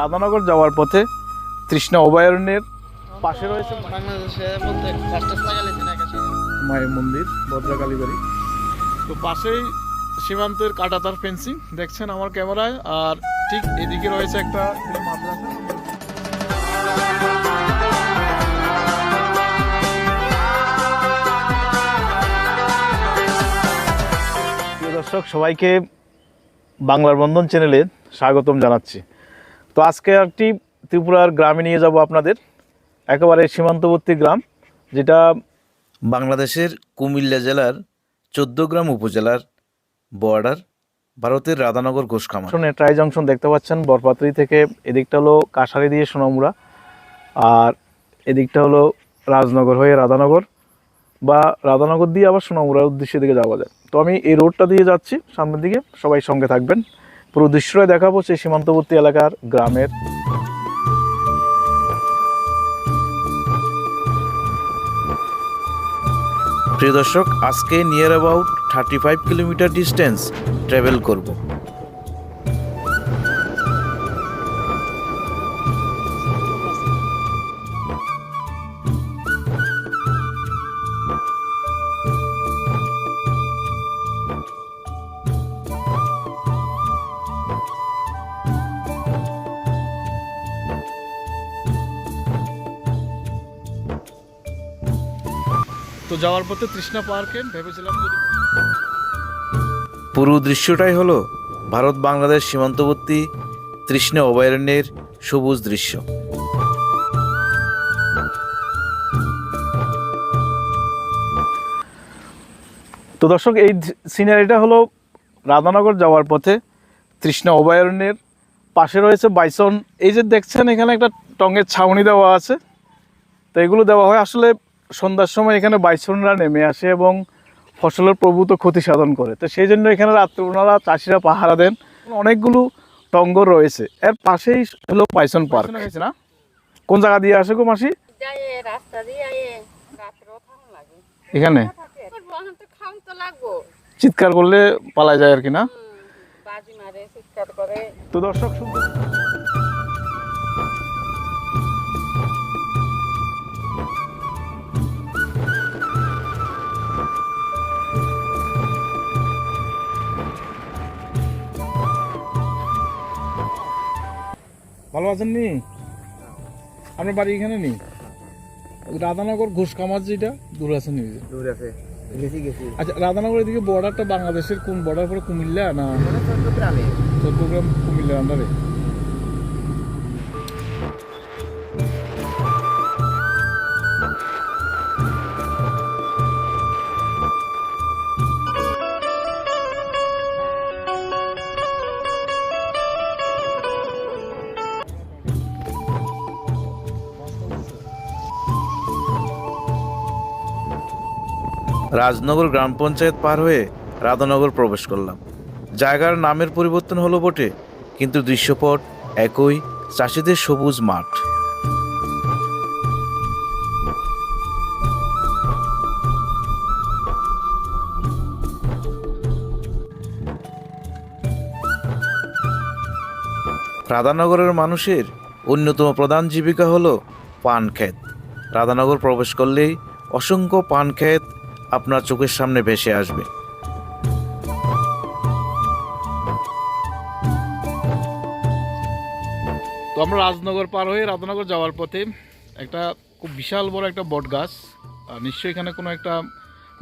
রাধানগর যাওয়ার পথে তৃষ্ণা অভয়ারণ্যের পাশে রয়েছে মায়ের মন্দির ভদ্রাকালীবাড়ি। তো পাশেই সীমান্তের কাটাতার ফেন্সিং দেখছেন আমার ক্যামেরায় আর ঠিক এদিকে রয়েছে একটা মাদ্রাসা। দর্শক সবাইকে বাংলার বন্ধন চ্যানেলে স্বাগতম জানাচ্ছি। তো আজকে একটি ত্রিপুরার গ্রামে নিয়ে যাব আপনাদের। একেবারে সীমান্তবর্তী গ্রাম যেটা বাংলাদেশের কুমিল্লা জেলার চোদ্দগ্রাম উপজেলার বর্ডার ভারতের রাধানগর ঘোষখামার। জংশনে ট্রাই জংশন দেখতে পাচ্ছেন বরপাত্রি থেকে এদিকটা হলো কাশারি দিয়ে সোনামুড়া আর এদিকটা হলো রাজনগর হয়ে রাধানগর বা রাধানগর দিয়ে আবার সোনামুড়ার উদ্দেশ্যে দিকে যাওয়া যায়। তো আমি এই রোডটা দিয়ে যাচ্ছি সামনের দিকে সবাই সঙ্গে থাকবেন। পুরো দৃশ্যটাই দেখাবো সেই সীমান্তবর্তী এলাকার গ্রামের। প্রিয় দর্শক, আজকে near about thirty five kilometre distance travel করব। যাওয়ার পথে তৃষ্ণা পার্কে ভেবেছিলাম পুরো দৃশ্যটাই হলো ভারত বাংলাদেশ সীমান্তবর্তী তৃষ্ণা অভয়ারণ্যের সবুজ দৃশ্য। তো দর্শক এই সিনারিটা হলো রাধানগর যাওয়ার পথে তৃষ্ণা অভয়ারণ্যের পাশে রয়েছে বাইসন। এই যে দেখছেন এখানে একটা টঙের ছাউনি দেওয়া আছে। তো এগুলো দেওয়া হয় আসলে সন্ধ্যার সময় এখানে বাইসনরা নেমে আসে এবং ফসলের প্রভূত ক্ষতি সাধন করে। তো সেই জন্য এখানে রাত্রে ওনারা চাষিরা পাহারা দেন। অনেকগুলো টঙ্গর রয়েছে। এর পাশেই হলো বাইসন পার্ক। না? কোন জায়গা দিয়ে আসে গো মাসি? যায় রাস্তা দিয়ে আয়ে রাত্রেও থাকুন লাগে। এখানে? বহন তো খাওন তো লাগবো। চিৎকার করলে পালায় যায় আর কি না? হুম, বাজি মারে চিৎকার করে। তো দর্শক শুনতে ভালো আছেন নি আপনার বাড়ি এখানে নেই? রাধানগর ঘুষকামার যেটা দূর আছে নি দূর আছে। আচ্ছা রাধানগর এদিকে বর্ডারটা বাংলাদেশের কোন বর্ডার পরে কুমিল্লা না চট্টগ্রামে। চট্টগ্রাম কুমিল্লা আন্ডারে রাজনগর গ্রাম পঞ্চায়েত পার হয়ে রাধানগর প্রবেশ করলাম। জায়গার নামের পরিবর্তন হলো বটে, কিন্তু দৃশ্যপট একই, চাষিদের সবুজ মাঠ। রাধানগরের মানুষের অন্যতম প্রধান জীবিকা হলো পান ক্ষেত। রাধানগর প্রবেশ করলেই অসংখ্য পান ক্ষেত আপনার চোখের সামনে ভেসে আসবে। তো আমরা রাজনগর পার হয়ে রাজনগর যাওয়ার পথে একটা খুব বিশাল বড় একটা বট গাছ নিশ্চয়ই এখানে কোনো একটা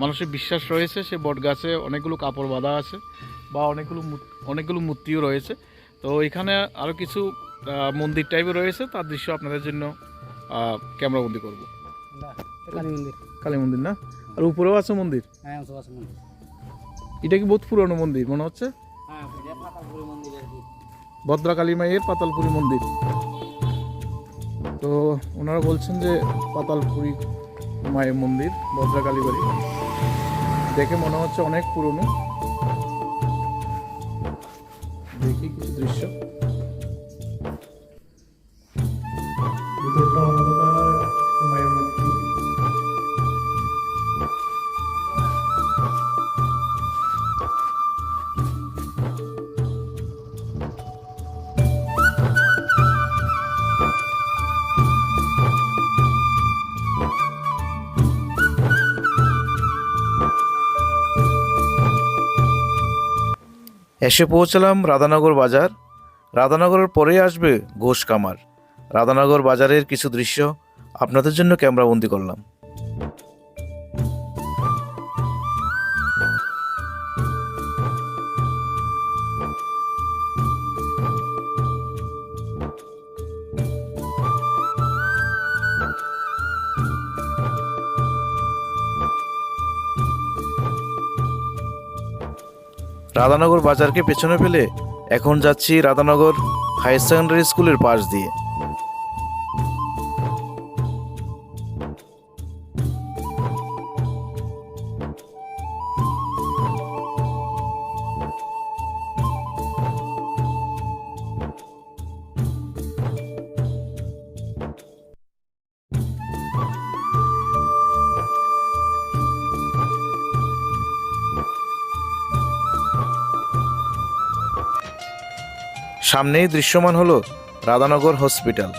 মানুষের বিশ্বাস রয়েছে সে বট গাছে অনেকগুলো কাপড় বাঁধা আছে বা অনেকগুলো অনেকগুলো মূর্তিও রয়েছে। তো এখানে আরও কিছু মন্দির টাইপের রয়েছে তার দৃশ্য আপনাদের জন্য ক্যামেরাবন্দি করব। কালী মন্দির। কালী মন্দির না? আর উপরেও আছে মন্দির? হ্যাঁ এটা কি বহুত পুরনো মন্দির মনে হচ্ছে? হ্যাঁ পাতাপুরি মন্দির আর কি। ভদ্রাকালী মায়ের পাতালপুরি মন্দির। তো ওনারা বলছেন যে পাতালপুরি মায়ের মন্দির ভদ্রাকালী বাড়ি। দেখে মনে হচ্ছে অনেক পুরনো। দেখি কিছু দৃশ্য। এসে পৌঁছলাম রাধানগর বাজার। রাধানগরের পরে আসবে ঘোষ কামার। রাধানগর বাজারের কিছু দৃশ্য আপনাদের জন্য ক্যামেরাবন্দি করলাম। রাধানগর বাজারকে পেছনে ফেলে এখন যাচ্ছি রাধানগর হায়ার সেকেন্ডারি স্কুলের পাশ দিয়ে। সামনেই দৃশ্যমান হলো রাধানগর হসপিটাল।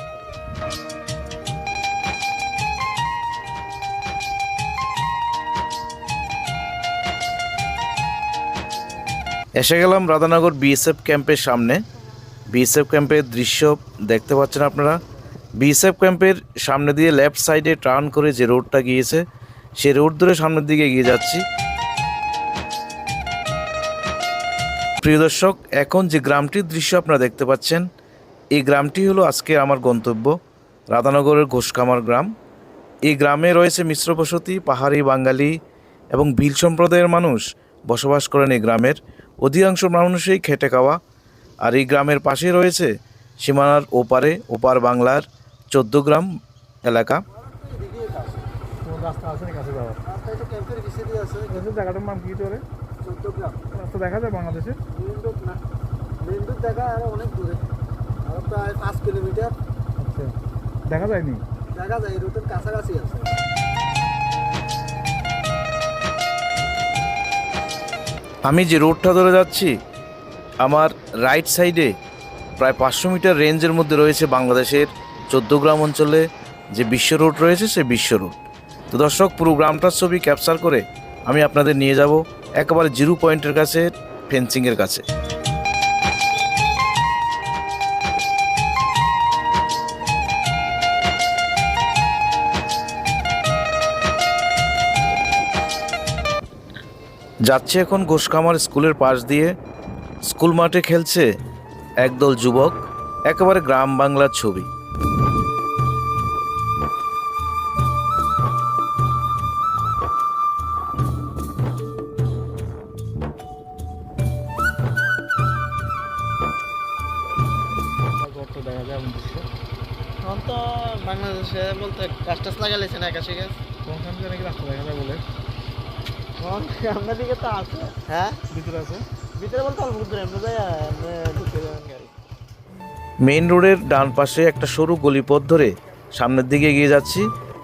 এসে গেলাম রাধানগর বিএসএফ ক্যাম্পের সামনে। বিএসএফ ক্যাম্পের দৃশ্য দেখতে পাচ্ছেন আপনারা। বিএসএফ ক্যাম্পের সামনে দিয়ে লেফট সাইডে টার্ন করে যে রোডটা গিয়েছে সেই রোড ধরে সামনের দিকে এগিয়ে যাচ্ছি। প্রিয় দর্শক, এখন যে গ্রামটির দৃশ্য আপনারা দেখতে পাচ্ছেন, এই গ্রামটি হলো আজকে আমার গন্তব্য, রাধানগরের ঘোষকামার গ্রাম। এই গ্রামে রয়েছে মিশ্র বসতি, পাহাড়ি বাঙালি এবং ভিল সম্প্রদায়ের মানুষ বসবাস করেন এই গ্রামের। অধিকাংশ মানুষই খেটে খাওয়া। আর এই গ্রামের পাশেই রয়েছে সীমানার ওপারে, ওপার বাংলার চোদ্দ গ্রাম এলাকা। রাস্তা আছে ক্যাম্পের দিয়ে আছে জায়গাটার নাম রাস্তা দেখা যায় বাংলাদেশে? মেন রোড না। মেন রোড দেখা আর অনেক দূরে। আর প্রায় পাঁচ কিলোমিটার। আচ্ছা। দেখা যায়নি? দেখা যায় রোডের কাছাকাছি আছে। আমি যে রোডটা ধরে যাচ্ছি আমার রাইট সাইডে প্রায় পাঁচশো মিটার রেঞ্জের মধ্যে রয়েছে বাংলাদেশের চোদ্দ গ্রাম অঞ্চলে যে বিশ্ব রোড রয়েছে সে বিশ্ব রোড। তো দর্শক পুরো গ্রামটার ছবি ক্যাপচার করে আমি আপনাদের নিয়ে যাব। একেবারে জিরো পয়েন্টের কাছে, ফেন্সিংয়ের কাছে। যাচ্ছে এখন ঘোষকামার স্কুলের পাশ দিয়ে। স্কুল মাঠে খেলছে একদল যুবক, একেবারে গ্রাম বাংলার ছবি। বাংলাদেশে বলতে গাছ টাছ লাগাইছে না আকাশে গাছ কোনখান নাকি রাস্তা দেখা যায় বলে? সামনের দিকে তো আছে। হ্যাঁ? ভিতরে আছে? ভিতরে বলতে অল্প দূরে আমরা যাই ঢুকে যাবেন গাড়ি। মেইন রোডের ডান পাশে একটা সরু গলিপথ ধরে সামনের দিকে এগিয়ে যাচ্ছি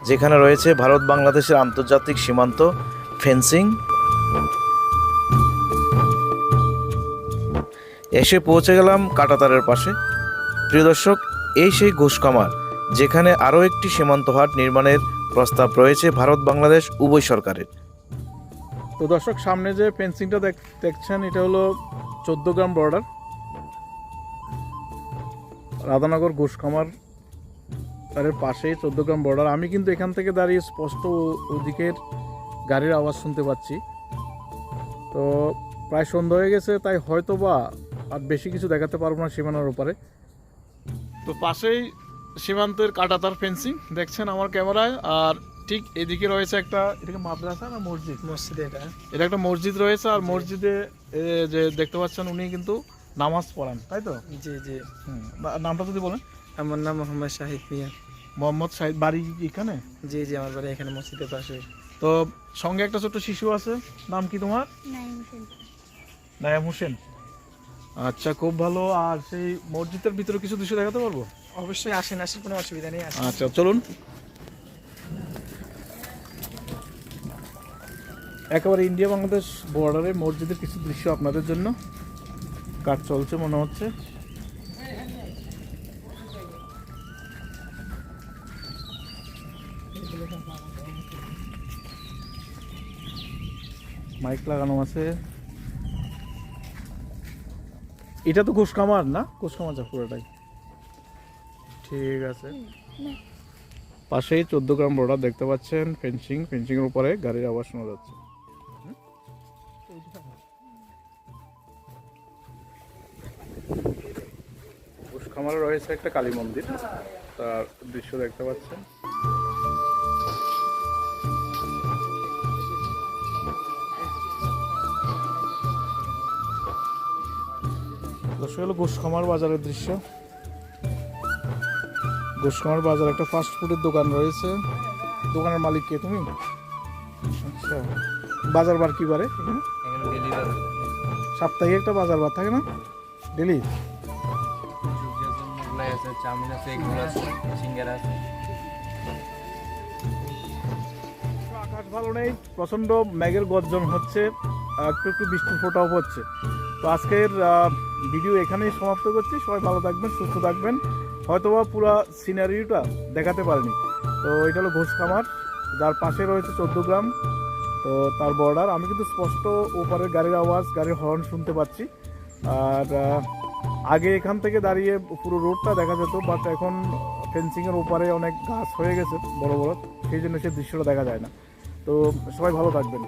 যেখানে রয়েছে ভারত বাংলাদেশের আন্তর্জাতিক সীমান্ত ফেন্সিং। এসে পৌঁছে গেলাম কাটাতারের পাশে। প্রিয় দর্শক এই সেই ঘোষকামার যেখানে আরও একটি সীমান্ত হাট নির্মাণের প্রস্তাব রয়েছে ভারত বাংলাদেশ উভয় সরকারের। তো দর্শক সামনে যে ফেন্সিংটা দেখ- দেখছেন এটা হলো চোদ্দ গ্রাম বর্ডার। রাধানগর ঘোষকামার তার পাশেই চোদ্দ গ্রাম বর্ডার। আমি কিন্তু এখান থেকে দাঁড়িয়ে স্পষ্ট ও- ওদিকের গাড়ির আওয়াজ শুনতে পাচ্ছি। তো প্রায় সন্ধ্যা হয়ে গেছে তাই হয়তো বা আর বেশি কিছু দেখাতে পারব না সীমানার ওপারে। তো পাশেই সীমান্তের কাটাতার ফেন্সিং দেখছেন আমার ক্যামেরায় আর ঠিক এদিকে রয়েছে একটা এটাকে মাদ্রাসা না মসজিদ? মসজিদ এটা। এটা একটা মসজিদ রয়েছে আর মসজিদে এ, যে দেখতে পাচ্ছেন উনি কিন্তু নামাজ পড়ান তাই তো? জি জি। নামটা যদি বলেন। আমার নাম মোহাম্মদ শাহিদ মিয়া। মোহাম্মদ সাহিদ বাড়ি এখানে? জি জি আমার বাড়ি এখানে মসজিদের পাশে। তো সঙ্গে একটা ছোট্ট শিশু আছে নাম কি তোমার? নায়াম হোসেন। আচ্ছা খুব ভালো আর সেই মসজিদের ভিতরে কিছু দৃশ্য দেখাতে পারব? অবশ্যই আসেন আসেন, কোনো অসুবিধা নেই আচ্ছা চলুন। একেবারে ইন্ডিয়া বাংলাদেশ বর্ডারে মসজিদের কিছু দৃশ্য আপনাদের জন্য। কাজ চলছে মনে হচ্ছে। মাইক লাগানো আছে। এটা তো ঘোষকামার না? ঘোষকামার যা পুরোটাই। ঠিক আছে। পাশেই চোদ্দ গ্রাম বর্ডার দেখতে পাচ্ছেন ফেন্সিং। ফেন্সিং এর উপরে গাড়ির আওয়াজ শোনা যাচ্ছে। ঘোষকামারে রয়েছে একটা কালী মন্দির তার দৃশ্য দেখতে পাচ্ছেন। দর্শক হলো গোসখামার বাজারের দৃশ্য। গোসখামার বাজার একটা ফাস্ট ফুডের দোকান রয়েছে। দোকানের মালিক কে তুমি? আচ্ছা বাজার বার কি বারে? সাপ্তাহিক একটা বাজার বার থাকে না? ডেলি আকাশ ভালো নেই প্রচণ্ড মেঘের গর্জন হচ্ছে একটু একটু বৃষ্টির ফোটাও হচ্ছে। তো আজকের ভিডিও এখানেই সমাপ্ত করছি সবাই ভালো থাকবেন সুস্থ থাকবেন। হয়তোবা পুরো সিনারিটা দেখাতে পারিনি। তো এটা হলো ঘোষ খামার, যার পাশে রয়েছে চোদ্দ গ্রাম। তো তার বর্ডার আমি কিন্তু স্পষ্ট ওপারের গাড়ির আওয়াজ, গাড়ির হর্ন শুনতে পাচ্ছি। আর আগে এখান থেকে দাঁড়িয়ে পুরো রোডটা দেখা যেত বাট এখন ফেন্সিংয়ের ওপারে অনেক গাছ হয়ে গেছে, বড় বড়। সেই জন্য সে দৃশ্যটা দেখা যায় না। তো সবাই ভালো থাকবেন।